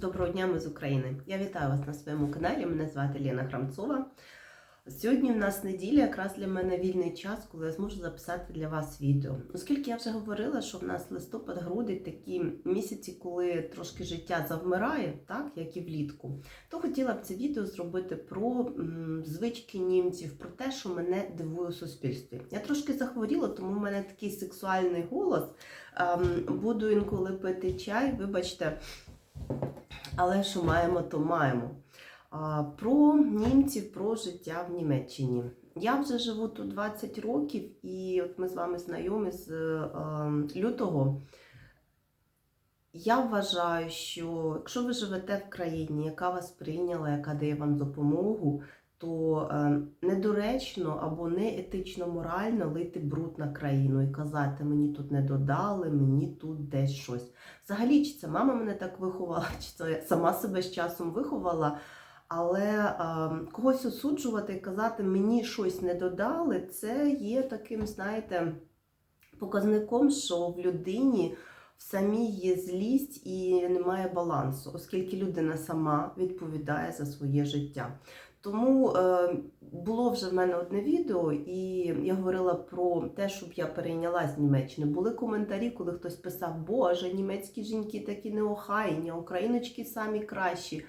Доброго дня, ми з України. Я вітаю вас на своєму каналі. Мене звати Лена Храмцова. Сьогодні в нас неділя, якраз для мене вільний час, коли я зможу записати для вас відео. Оскільки я вже говорила, що в нас листопад, грудень такі місяці, коли трошки життя завмирає, так як і влітку, то хотіла б це відео зробити про звички німців, про те, що мене дивує у суспільстві. Я трошки захворіла, тому в мене такий сексуальний голос. Ем, буду інколи пити чай, вибачте. Але що маємо, то маємо. Про німців, про життя в Німеччині. Я вже живу тут 20 років, і от ми з вами знайомі з лютого. Я вважаю, що якщо ви живете в країні, яка вас прийняла, яка дає вам допомогу, то е, недоречно або не етично морально лити бруд на країну і казати, мені тут не додали, мені тут десь щось. Взагалі, чи це мама мене так виховала, чи це я сама себе з часом виховала. Але е, когось осуджувати і казати, мені щось не додали, це є таким, знаєте, показником, що в людині в самій є злість і немає балансу, оскільки людина сама відповідає за своє життя. Тому е, було вже в мене одне відео, і я говорила про те, щоб я перейняла з Німеччини. Були коментарі, коли хтось писав, Боже, німецькі жінки такі неохайні, а україночки самі кращі.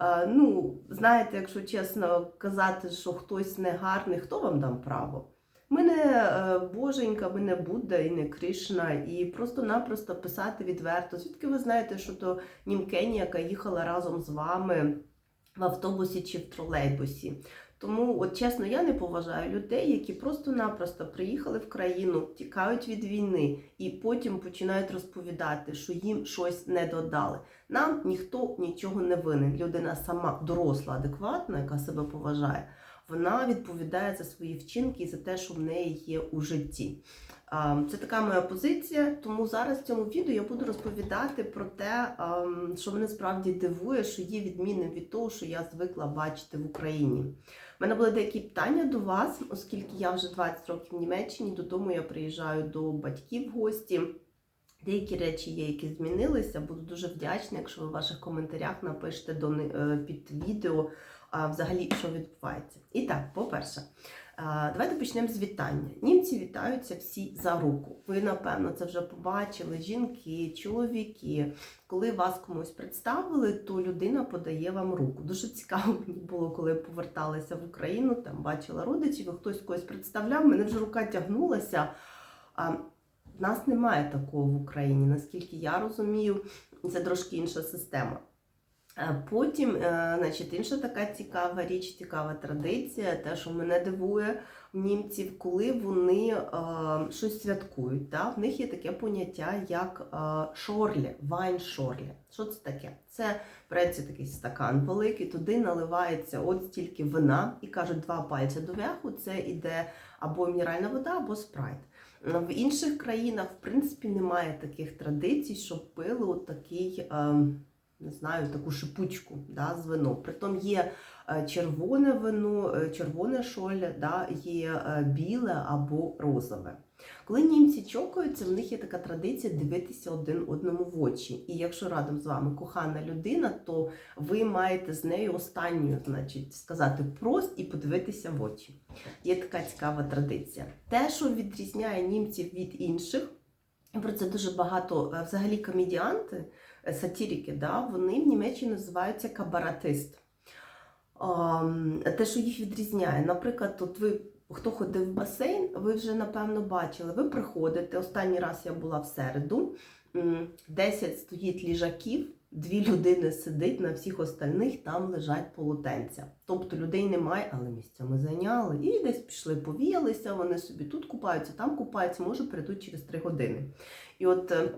Е, ну, знаєте, якщо чесно казати, що хтось не гарний, хто вам дам право? Ми не е, Боженька, ми не Будда і не Кришна, і просто-напросто писати відверто. Звідки ви знаєте, що то німкені, яка їхала разом з вами в автобусі чи в тролейбусі? Тому, от чесно, я не поважаю людей, які просто-напросто приїхали в країну, тікають від війни і потім починають розповідати, що їм щось не додали. Нам ніхто нічого не винен. Людина сама доросла, адекватна, яка себе поважає, вона відповідає за свої вчинки і за те, що в неї є у житті. Це така моя позиція. Тому зараз в цьому відео я буду розповідати про те, що мене справді дивує, що є відмінним від того, що я звикла бачити в Україні. У мене були деякі питання до вас, оскільки я вже 20 років в Німеччині, додому я приїжджаю до батьків в гості. Деякі речі є, які змінилися. Буду дуже вдячна, якщо ви в ваших коментарях напишете до, під відео взагалі, що відбувається. І так, по-перше, давайте почнемо з вітання. Німці вітаються всі за руку. Ви, напевно, це вже побачили. Жінки, чоловіки. Коли вас комусь представили, то людина подає вам руку. Дуже цікаво мені було, коли поверталася в Україну, там бачила родичів, хтось когось представляв, мене вже рука тягнулася. В нас немає такого в Україні, наскільки я розумію, це трошки інша система. Потім, значить, інша така цікава річ, цікава традиція, те, що мене дивує німців, коли вони е, щось святкують. Да? В них є таке поняття, як е, шорлі, вайн шорлі. Що це таке? Це береться такий стакан великий, туди наливається от стільки вина і кажуть, два пальці до верху, це іде або мінеральна вода, або спрайт. В інших країнах, в принципі, немає таких традицій, щоб пили от такий. Е, не знаю, таку шипучку да, з вино. Притом є червоне вино, червоне шоль, да, є біле або розове. Коли німці чокаються, в них є така традиція дивитися один одному в очі. І якщо радом з вами кохана людина, то ви маєте з нею останню значить, сказати прост і подивитися в очі. Є така цікава традиція. Те, що відрізняє німців від інших, про це дуже багато взагалі комедіанти сатірики, да, вони в Німеччині називаються кабаратист. Те, що їх відрізняє, наприклад, тут ви, хто ходив в басейн, ви вже, напевно, бачили, ви приходите, останній раз я була в середу, 10 стоїть ліжаків, дві людини сидить, на всіх остальних там лежать полотенця. Тобто людей немає, але місця ми зайняли. І десь пішли, повіялися, вони собі тут купаються, там купаються, може прийдуть через 3 години. І от е,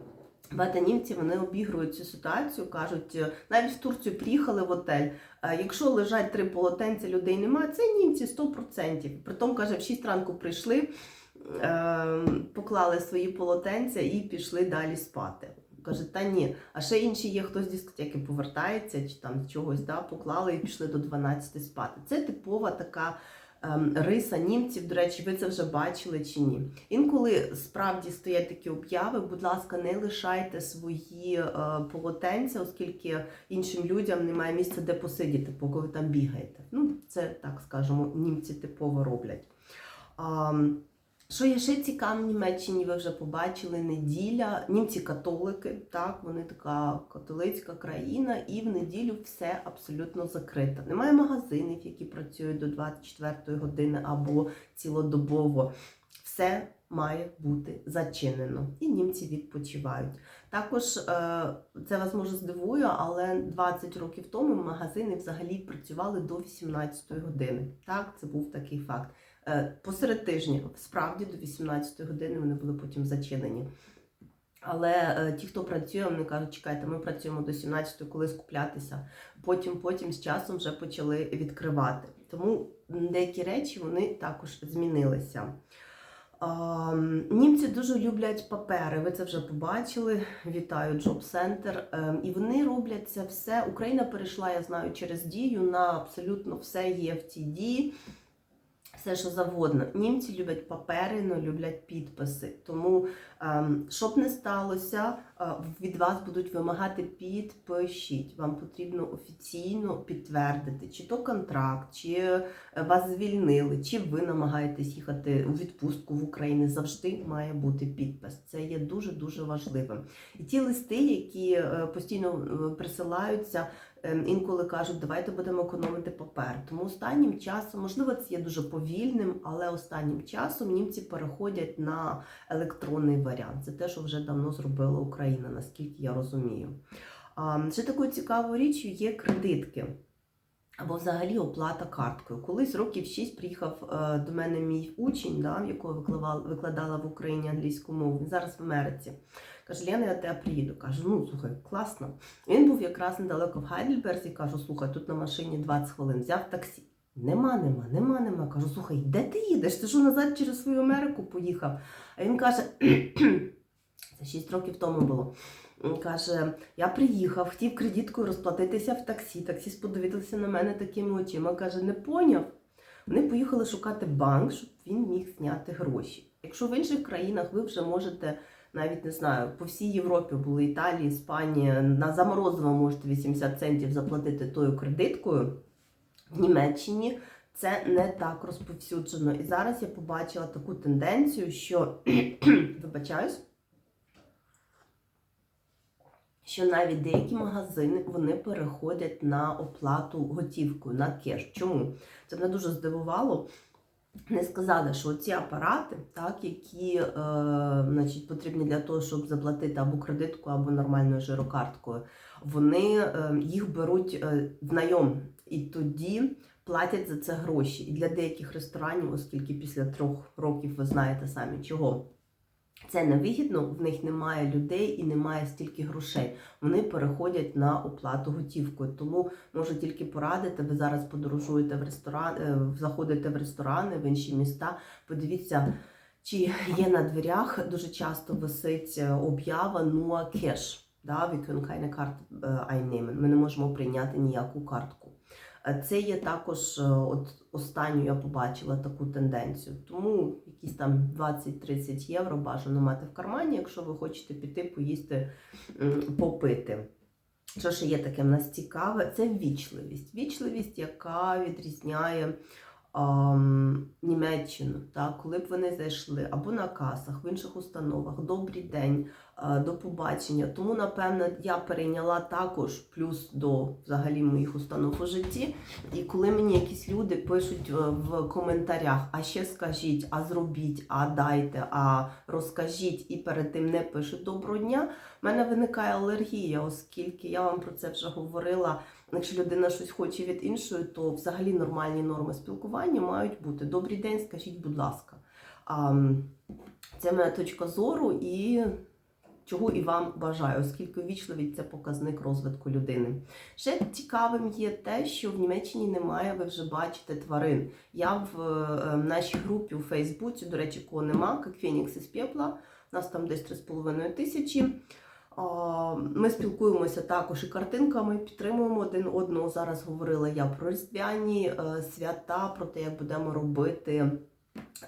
Багато німці вони обігрують цю ситуацію, кажуть, навіть в Турцію приїхали в отель. Якщо лежать три полотенця, людей немає, це німці 100%. Притом, каже, в 6 ранку прийшли, поклали свої полотенця і пішли далі спати. Каже, та ні, а ще інші є, хтось з дискотеки повертається, чи там чогось да, поклали і пішли до 12 спати. Це типова така ем, риса німців. До речі, ви це вже бачили чи ні. Інколи справді стоять такі обяви, будь ласка, не лишайте свої е, полотенця, оскільки іншим людям немає місця, де посидіти, поки ви там бігаєте. Ну, це так скажемо, німці типово роблять. Що є ще цікаво в Німеччині, ви вже побачили неділя. Німці католики, так, вони така католицька країна, і в неділю все абсолютно закрито. Немає магазинів, які працюють до 24 години або цілодобово. Все має бути зачинено, і німці відпочивають. Також е, це вас може здивує, але 20 років тому магазини взагалі працювали до 18 години. Так, це був такий факт. Е, Посеред тижня, справді до 18 години вони були потім зачинені. Але е, ті, хто працює, вони кажуть, чекайте, ми працюємо до 17 коли скуплятися. Потім, потім з часом вже почали відкривати. Тому деякі речі вони також змінилися. Німці дуже люблять папери. Ви це вже побачили. Вітаю Job Center. Ем, І вони роблять це все. Україна перейшла, я знаю, через дію на абсолютно все є в цій дії все, що завгодно. Німці люблять папери, але люблять підписи. Тому, ем, щоб не сталося, е, від вас будуть вимагати підпишіть. Вам потрібно офіційно підтвердити, чи то контракт, чи е, вас звільнили, чи ви намагаєтесь їхати у відпустку в Україну. Завжди має бути підпис. Це є дуже дуже важливим. І ті листи, які е, постійно присилаються. Ем, Інколи кажуть, давайте будемо економити папер. Тому останнім часом, можливо, це є дуже повільним, але останнім часом німці переходять на електронний варіант. Це те, що вже давно зробила Україна, наскільки я розумію. А, Ще такою цікавою річчю є кредитки. Або взагалі оплата карткою. Колись років 6 приїхав е, до мене мій учень, да, якого викладала в Україні англійську мову. Він зараз в Америці. Каже, Лена, я тебе приїду. Кажу, ну слухай, класно. Він був якраз недалеко в Хайдельберзі. Кажу, слухай, тут на машині 20 хвилин. Взяв таксі. Нема, нема, нема, нема. Кажу, слухай, де ти їдеш? Ти що назад через свою Америку поїхав? А він каже, це 6 років тому було. Він Каже, я приїхав, хотів кредиткою розплатитися в таксі. Таксіст подивився на мене такими очима. Каже, не поняв. Вони поїхали шукати банк, щоб він міг зняти гроші. Якщо в інших країнах ви вже можете, навіть не знаю, по всій Європі були Італія, Іспанія, на заморозиво можете 80 центів заплатити тою кредиткою. В Німеччині це не так розповсюджено. І зараз я побачила таку тенденцію, що вибачаюсь що навіть деякі магазини вони переходять на оплату готівкою, на кеш. Чому? Це мене дуже здивувало. Не сказали, що ці апарати, так, які е, значить, потрібні для того, щоб заплатити або кредитку, або нормальною жирокарткою, вони е, їх беруть е, в найом і тоді платять за це гроші. І для деяких ресторанів, оскільки після трьох років ви знаєте самі чого. Це невигідно, в них немає людей і немає стільки грошей. Вони переходять на оплату готівкою. Тому можу тільки порадити. Ви зараз подорожуєте в ресторан, е, заходите в ресторани в інші міста. Подивіться, чи є на дверях дуже часто висить е, об'ява «Nur Cash». Да, wir können keine Karte äh, einnehmen. Ми не можемо прийняти ніяку картку. Е, Це є також, е, от останню я побачила таку тенденцію. Тому якісь там 20-30 євро бажано мати в кармані, якщо ви хочете піти поїсти, попити. Що ще є таке в нас цікаве? Це ввічливість. Вічливість, яка відрізняє Німеччину. Так? Коли б вони зайшли або на касах, в інших установах, добрий день, а, до побачення. Тому, напевно, я перейняла також плюс до взагалі моїх установ у житті. І коли мені якісь люди пишуть е, в коментарях, а ще скажіть, а зробіть, а дайте, а розкажіть, і перед тим не пишуть доброго дня, в мене виникає алергія, оскільки я вам про це вже говорила. Якщо людина щось хоче від іншої, то взагалі нормальні норми спілкування мають бути. Добрий день, скажіть, будь ласка. Це моя точка зору і чого і вам бажаю, оскільки вічливість це показник розвитку людини. Ще цікавим є те, що в Німеччині немає, ви вже бачите, тварин. Я в е, нашій групі у Фейсбуці, до речі, кого нема, як Фенікс із пепла, нас там десь 3,5 тисячі. Ми спілкуємося також і картинками, підтримуємо один одного. Зараз говорила я про різдвяні е, свята, про те, як будемо робити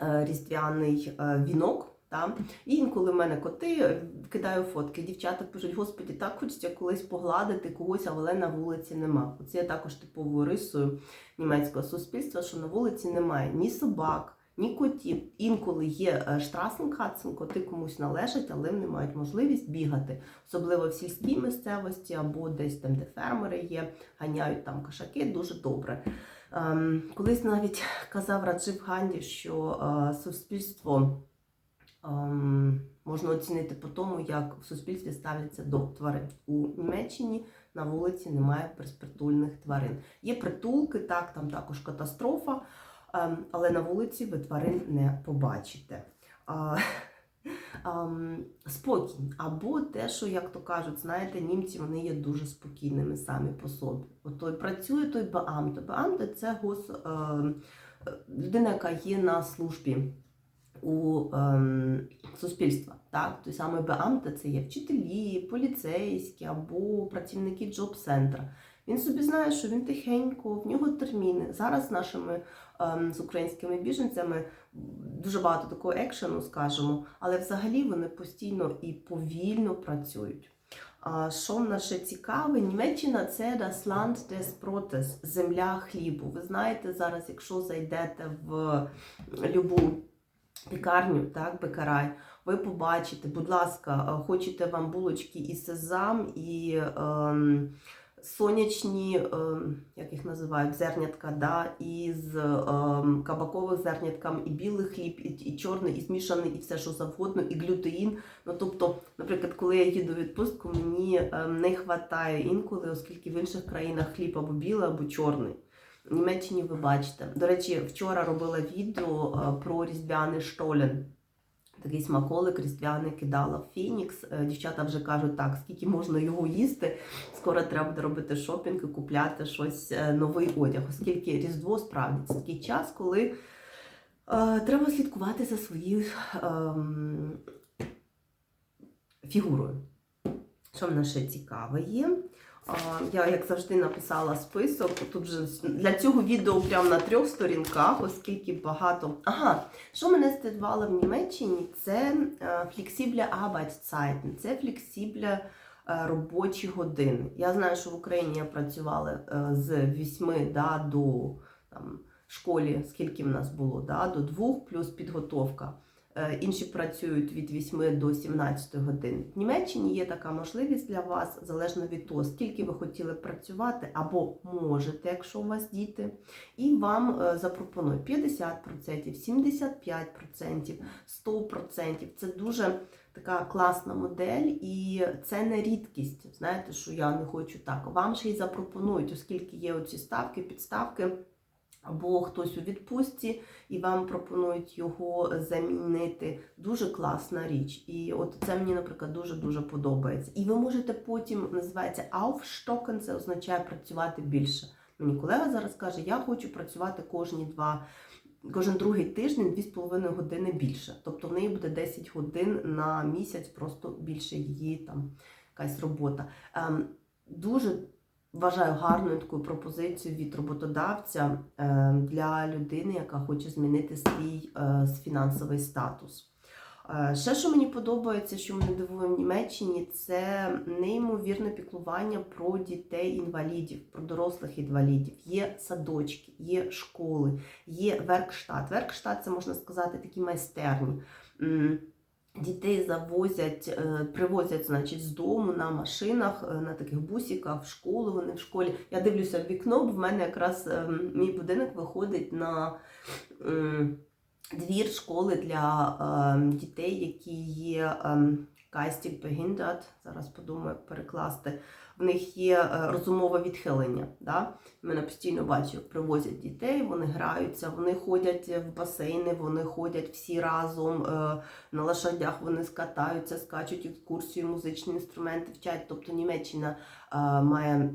е, різдвяний е, вінок. Та? І інколи в мене коти кидаю фотки. Дівчата пишуть, господі, так хочеться колись погладити когось, але на вулиці нема. Це є також типовою рисою німецького суспільства, що на вулиці немає ні собак, ні котів. Інколи є е, штрасенкацен, коти комусь належать, але вони мають можливість бігати, особливо в сільській місцевості або десь там, де фермери є, ганяють там кошаки дуже добре. Ем, колись навіть казав Раджив Ганді, що е, суспільство ем, можна оцінити по тому, як в суспільстві ставляться до тварин. У Німеччині на вулиці немає безпритульних тварин. Є притулки, так, там також катастрофа, але на вулиці ви тварин не побачите. Ем, Спокій. Або те, що, як то кажуть, знаєте, німці вони є дуже спокійними самі по собі. От той працює той Беамте. Беамте це гос, ем, людина, яка є на службі у ем, суспільства. Так? Той самий Беамте це є вчителі, поліцейські або працівники джоб-центра. Він собі знає, що він тихенько, в нього терміни. Зараз з нашими ем, з українськими біженцями дуже багато такого екшену, скажімо, але взагалі вони постійно і повільно працюють. А що нас ще цікаве? Німеччина це das Land des Brotes, земля хлібу. Ви знаєте, зараз, якщо зайдете в любу пікарню, так, бекарай, ви побачите, будь ласка, хочете вам булочки і сезам, і ем, сонячні, ем, як їх називають, зернятка, да, із ем, кабакових зерняткам, і білий хліб, і, і чорний, і змішаний, і все, що завгодно, і глютеїн. Ну, тобто, наприклад, коли я їду в відпустку, мені ем, не вистачає інколи, оскільки в інших країнах хліб або білий, або чорний. В Німеччині ви бачите. До речі, вчора робила відео е, про різдвяний штолен. Такий смаколик різдвяний кидала Фінікс. Е, Дівчата вже кажуть, так, скільки можна його їсти. Скоро треба буде робити шопінг і купляти щось е, новий одяг, оскільки Різдво справді це такий час, коли е, треба слідкувати за своєю ем, фігурою. Що в нас ще цікаве є? Я, як завжди, написала список. Тут вже для цього відео прямо на трьох сторінках, оскільки багато. Ага, що мене здивувало в Німеччині, це флексібля Arbeitszeiten, це флексібля робочі години. Я знаю, що в Україні я працювала е, з 8 да, до там, школі, скільки в нас було, да, до 2 плюс підготовка. Е, Інші працюють від 8 до 17 годин. В Німеччині є така можливість для вас, залежно від того, скільки ви хотіли працювати, або можете, якщо у вас діти, і вам запропонують 50%, 75%, 100%. Це дуже така класна модель, і це не рідкість. Знаєте, що я не хочу так. Вам ще й запропонують, оскільки є оці ставки, підставки. Або хтось у відпустці і вам пропонують його замінити. Дуже класна річ. І от це мені, наприклад, дуже-дуже подобається. І ви можете потім, називається aufstocken, це означає працювати більше. Мені колега зараз каже, я хочу працювати кожні два, кожен другий тиждень 2,5 години більше. Тобто в неї буде 10 годин на місяць, просто більше її там якась робота. Ем, дуже Вважаю гарною такою пропозицією від роботодавця е, для людини, яка хоче змінити свій е, фінансовий статус. Е, Ще, що мені подобається, що мене дивує в Німеччині, це неймовірне піклування про дітей-інвалідів, про дорослих інвалідів. Є садочки, є школи, є веркштат. Веркштат це можна сказати такі майстерні. Дітей завозять, е, привозять, значить, з дому на машинах, е, на таких бусиках, в школу. Вони в школі. Я дивлюся в вікно, бо в мене якраз е, мій будинок виходить на двір школи для дітей, які є кайстік behindert, Зараз подумаю, як перекласти. В них є е, розумове відхилення. Да? Мене постійно бачу, привозять дітей, вони граються, вони ходять в басейни, вони ходять всі разом е, на лошадях, вони скатаються, скачуть екскурсію, музичні інструменти вчать. Тобто Німеччина е, має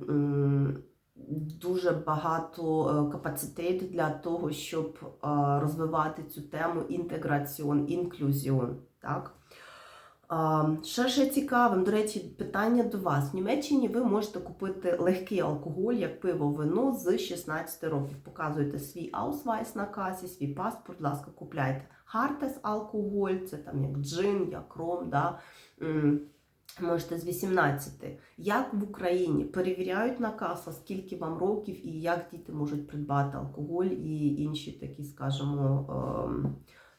дуже багато капацитету для того, щоб розвивати цю тему інтеграціон, інклюзіон. Так? Ще цікавим, до речі, питання до вас. В Німеччині ви можете купити легкий алкоголь, як пиво, вино з 16 років. Показуєте свій аусвайс на касі, свій паспорт, будь ласка, купляйте. Хартес алкоголь, це там як джин, як ром, да? можете з 18. Як в Україні перевіряють на касах, скільки вам років і як діти можуть придбати алкоголь і інші такі, скажімо, ем,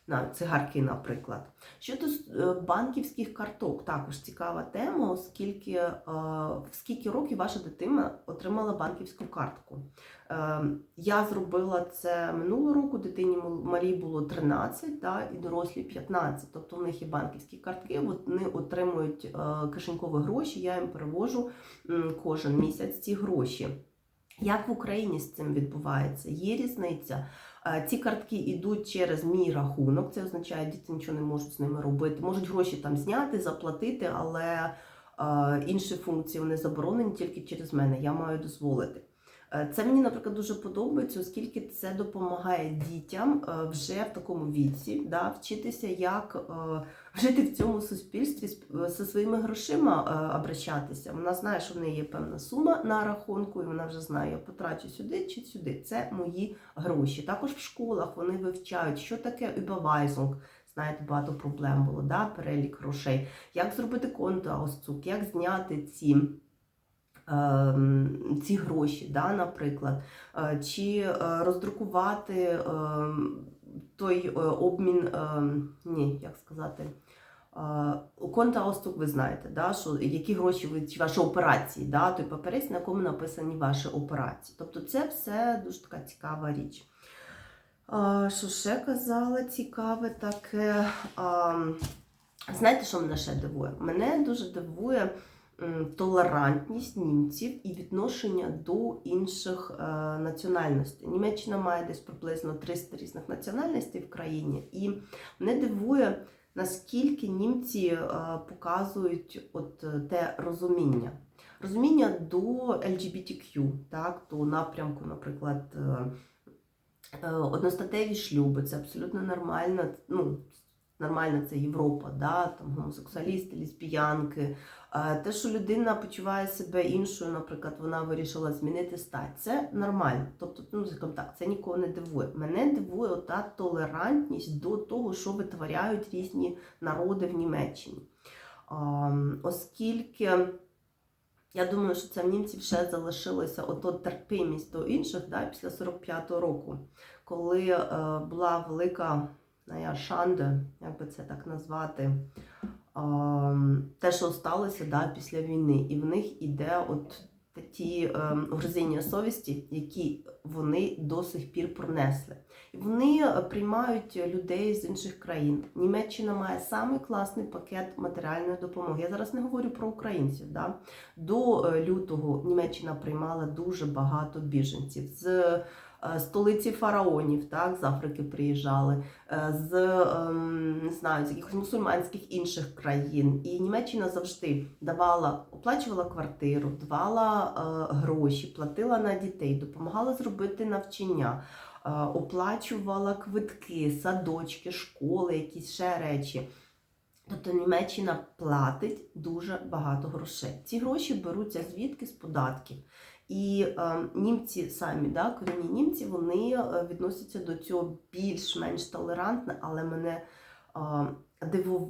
на цигарки, наприклад. Щодо е, банківських карток, також цікава тема, оскільки е, в скільки років ваша дитина отримала банківську картку. Е, Я зробила це минулого року, дитині мал- малій було 13 да, і дорослі 15. Тобто в них є банківські картки, вони отримують кишенькові гроші, я їм перевожу кожен місяць ці гроші. Як в Україні з цим відбувається? Є різниця. Ці картки йдуть через мій рахунок. Це означає, діти нічого не можуть з ними робити. Можуть гроші там зняти, заплатити, але інші функції вони заборонені тільки через мене. Я маю дозволити. Е, Це мені, наприклад, дуже подобається, оскільки це допомагає дітям е, вже в такому віці да, вчитися, як е, жити в цьому суспільстві зі своїми грошима обращатися. Вона знає, що в неї є певна сума на рахунку, і вона вже знає, я потрачу сюди чи сюди. Це мої гроші. Також в школах вони вивчають, що таке Überweisung. Знаєте, багато проблем було, да? перелік грошей. Як зробити контоауszug, як зняти ці, ці гроші, да, наприклад, Е, чи е, роздрукувати ем, той е, обмін, ем, ні, як сказати, Контауστук ви знаєте, да, що, які гроші ви ваші операції, да, той папірець, на якому написані ваші операції. Тобто це все дуже така цікава річ. А, що ще казала цікаве таке. А, знаєте, що мене ще дивує? Мене дуже дивує толерантність німців і відношення до інших е, національностей. Німеччина має десь приблизно 300 різних національностей в країні, і мене дивує, наскільки німці е, показують от е, те розуміння. Розуміння до LGBTQ, так, до напрямку, наприклад. Одностатеві шлюби це абсолютно нормально. Ну, нормально це Європа, да? там гомосексуалісти, лесбіянки. Е, Те, що людина почуває себе іншою, наприклад, вона вирішила змінити стать, це нормально. Тобто, ну, скажімо так, це нікого не дивує. Мене дивує ота толерантність до того, що витворяють різні народи в Німеччині. Оскільки. Я думаю, що це в німців ще залишилося ото терпимість до інших да, після 45-го року, коли е, була велика ну, шанда, як би це так назвати, те, що сталося да, після війни. І в них іде от ті е, совісті, які вони до сих пір пронесли. Вони приймають людей з інших країн. Німеччина має самий класний пакет матеріальної допомоги. Я зараз не говорю про українців. Да? До е, лютого Німеччина приймала дуже багато біженців з столиці фараонів, так, з Африки приїжджали, е, з ем, не знаю, з якихось мусульманських інших країн. І Німеччина завжди давала, оплачувала квартиру, давала е, гроші, платила на дітей, допомагала зробити навчання. е, Оплачувала квитки, садочки, школи, якісь ще речі. Тобто Німеччина платить дуже багато грошей. Ці гроші беруться звідки з податків. І е, німці самі, да, корінні німці, вони е, відносяться до цього більш-менш толерантно, але мене е,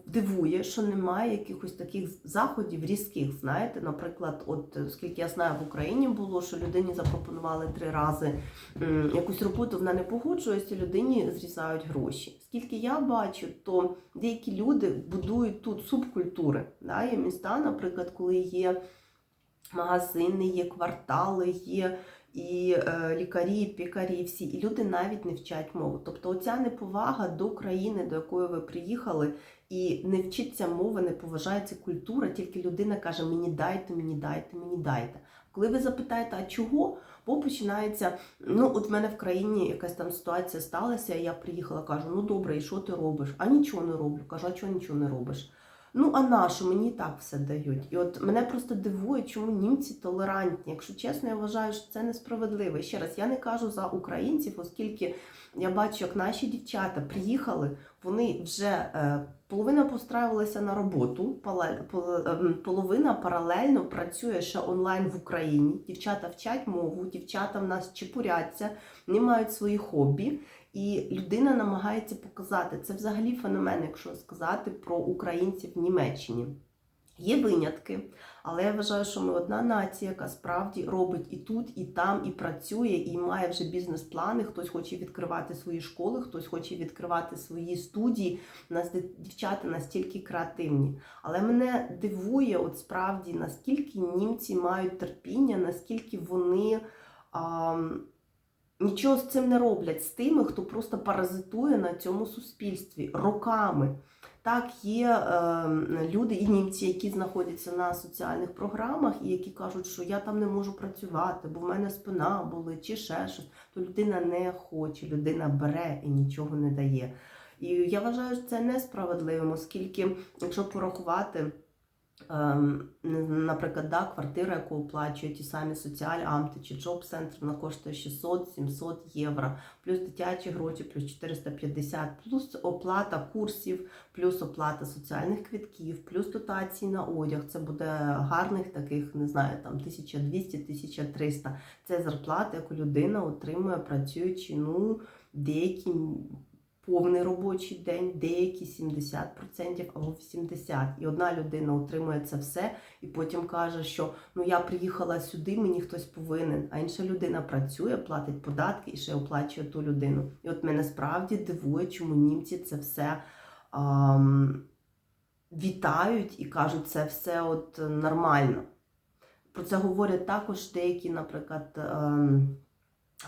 дивує, що немає якихось таких заходів різких. Знаєте, наприклад, от е, скільки я знаю, в Україні було, що людині запропонували три рази м, якусь роботу, вона не погоджується, людині зрізають гроші. Скільки я бачу, то деякі люди будують тут субкультури. Да? Є міста, наприклад, коли є магазини, є квартали, є і е, лікарі, і пікарі, всі, і люди навіть не вчать мову. Тобто, оця неповага до країни, до якої ви приїхали, і не вчиться мови, не поважається культура, тільки людина каже: мені дайте, мені дайте, мені дайте. Коли ви запитаєте, а чого? Бо починається, ну от в мене в країні якась там ситуація сталася, я приїхала, кажу, ну добре, і що ти робиш? А нічого не роблю. Кажу, а чого нічого не робиш? Ну, а на що мені і так все дають? І от мене просто дивує, чому німці толерантні. Якщо чесно, я вважаю, що це несправедливо. Ще раз, я не кажу за українців, оскільки я бачу, як наші дівчата приїхали, вони вже е, половина постраювалася на роботу, ем, половина паралельно працює ще онлайн в Україні. Дівчата вчать мову, дівчата в нас чепуряться, не мають свої хобі. І людина намагається показати це взагалі феномен, якщо сказати про українців в Німеччині. Є винятки, але я вважаю, що ми одна нація, яка справді робить і тут, і там, і працює, і має вже бізнес-плани. Хтось хоче відкривати свої школи, хтось хоче відкривати свої студії. У нас дівчата настільки креативні. Але мене дивує, от справді, наскільки німці мають терпіння, наскільки вони. ам, Нічого з цим не роблять з тими, хто просто паразитує на цьому суспільстві роками. Так, є е, люди і німці, які знаходяться на соціальних програмах, і які кажуть, що я там не можу працювати, бо в мене спина болить чи ще щось. То людина не хоче, людина бере і нічого не дає. І я вважаю, що це несправедливим, оскільки, якщо порахувати. Ем, наприклад, да, квартира, яку оплачують ті самі соціальамти чи джоб-центр, вона коштує 600-700 євро, плюс дитячі гроші, плюс 450, плюс оплата курсів, плюс оплата соціальних квитків, плюс дотації на одяг. Це буде гарних таких, не знаю, там 1200-1300. Це зарплата, яку людина отримує, працюючи ну, деякі повний робочий день, деякі 70% або 80%. І одна людина отримує це все і потім каже, що ну я приїхала сюди, мені хтось повинен, а інша людина працює, платить податки і ще оплачує ту людину. І от мене справді дивує, чому німці це все. Ам, Вітають і кажуть, це все от нормально. Про це говорять також деякі, наприклад, ем,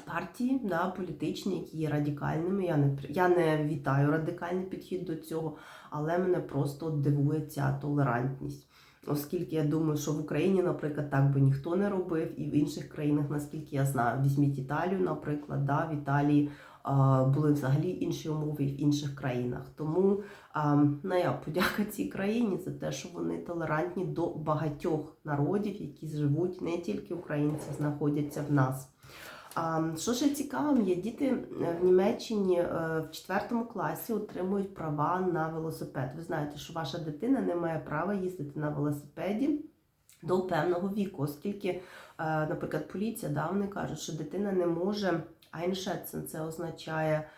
партії да, політичні, які є радикальними. Я не, я не вітаю радикальний підхід до цього, але мене просто дивує ця толерантність. Оскільки я думаю, що в Україні, наприклад, так би ніхто не робив, і в інших країнах, наскільки я знаю, візьміть Італію, наприклад, да, в Італії а, були взагалі інші умови в інших країнах. Тому а, я подяка цій країні за те, що вони толерантні до багатьох народів, які живуть не тільки українці, знаходяться в нас. Що ще цікавим, є діти е, в Німеччині е, в четвертому класі отримують права на велосипед. Ви знаєте, що ваша дитина не має права їздити на велосипеді до певного віку, оскільки, е, наприклад, поліція да, вони кажуть, що дитина не може айншетсен, це означає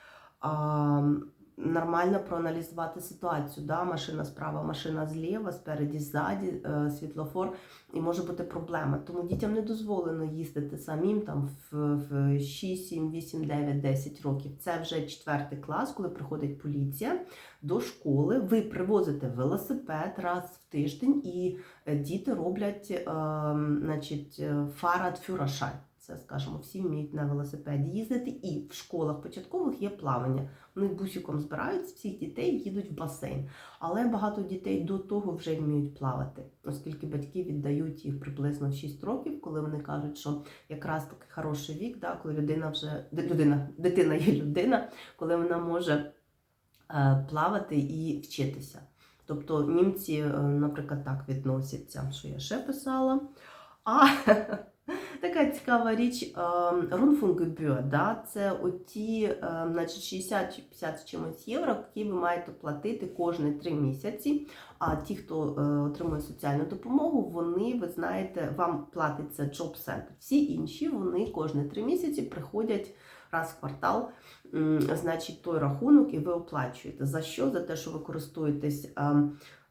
нормально проаналізувати ситуацію. Да? Машина справа, машина зліва, спереді, ззаді, е, світлофор, і може бути проблема. Тому дітям не дозволено їздити самим там в, в 6, 7, 8, 9, 10 років. Це вже четвертий клас, коли приходить поліція до школи. Ви привозите велосипед раз в тиждень, і е, діти роблять е, значить, фарад фюрашай. Це, скажімо, всі вміють на велосипеді їздити, і в школах початкових є плавання. Вони бусиком збирають всіх дітей, їдуть в басейн. Але багато дітей до того вже вміють плавати, оскільки батьки віддають їх приблизно в 6 років, коли вони кажуть, що якраз такий хороший вік, да, коли людина вже людина, дитина є людина, коли вона може е, плавати і вчитися. Тобто німці, е, наприклад, так відносяться, що я ще писала. А така цікава річ Рунфунгебюр, да? це оті е, значить, 60 50 чимось євро, які ви маєте платити кожні 3 місяці. А ті, хто е, отримує соціальну допомогу, вони, ви знаєте, вам платить це Job Center. Всі інші вони кожні 3 місяці приходять раз в квартал, значить, той рахунок, і ви оплачуєте. За що? За те, що ви користуєтесь.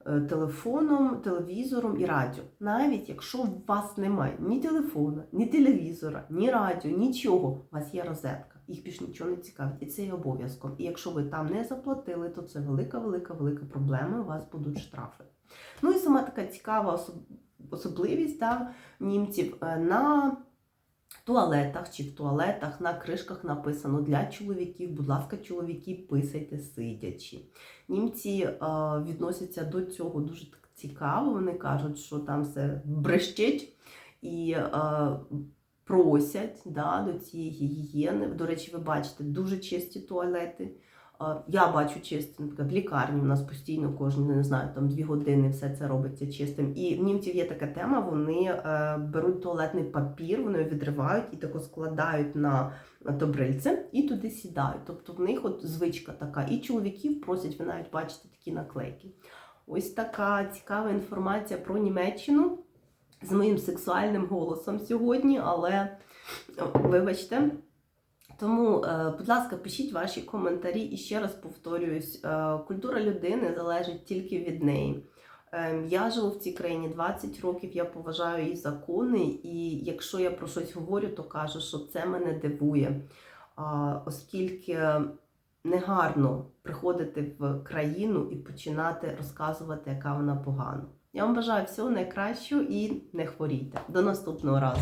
Е, Телефоном, телевізором і радіо. Навіть якщо у вас немає ні телефона, ні телевізора, ні радіо, нічого, у вас є розетка. Їх більш нічого не цікавить, і це є обов'язком. І якщо ви там не заплатили, то це велика, велика, велика проблема. У вас будуть штрафи. Ну і сама така цікава особ- особливість да, німців е, на туалетах чи в туалетах на кришках написано для чоловіків. Будь ласка, чоловіки, писайте сидячи. Німці е, відносяться до цього дуже цікаво. Вони кажуть, що там все брещить і е, просять да, до цієї гігієни. До речі, ви бачите дуже чисті туалети. Я бачу чистим, наприклад, лікарні у нас постійно кожен, не знаю, там дві години все це робиться чистим. І в німців є така тема, вони е, беруть туалетний папір, вони відривають і тако складають на тобрильце і туди сідають. Тобто в них от звичка така. І чоловіків просять, ви навіть бачите такі наклейки. Ось така цікава інформація про Німеччину з моїм сексуальним голосом сьогодні, але вибачте. Тому, е, будь ласка, пишіть ваші коментарі і ще раз повторююсь: е, культура людини залежить тільки від неї. Е, Я живу в цій країні 20 років, я поважаю її закони, і якщо я про щось говорю, то кажу, що це мене дивує, оскільки негарно приходити в країну і починати розказувати, яка вона погана. Я вам бажаю всього найкращого і не хворійте. До наступного разу.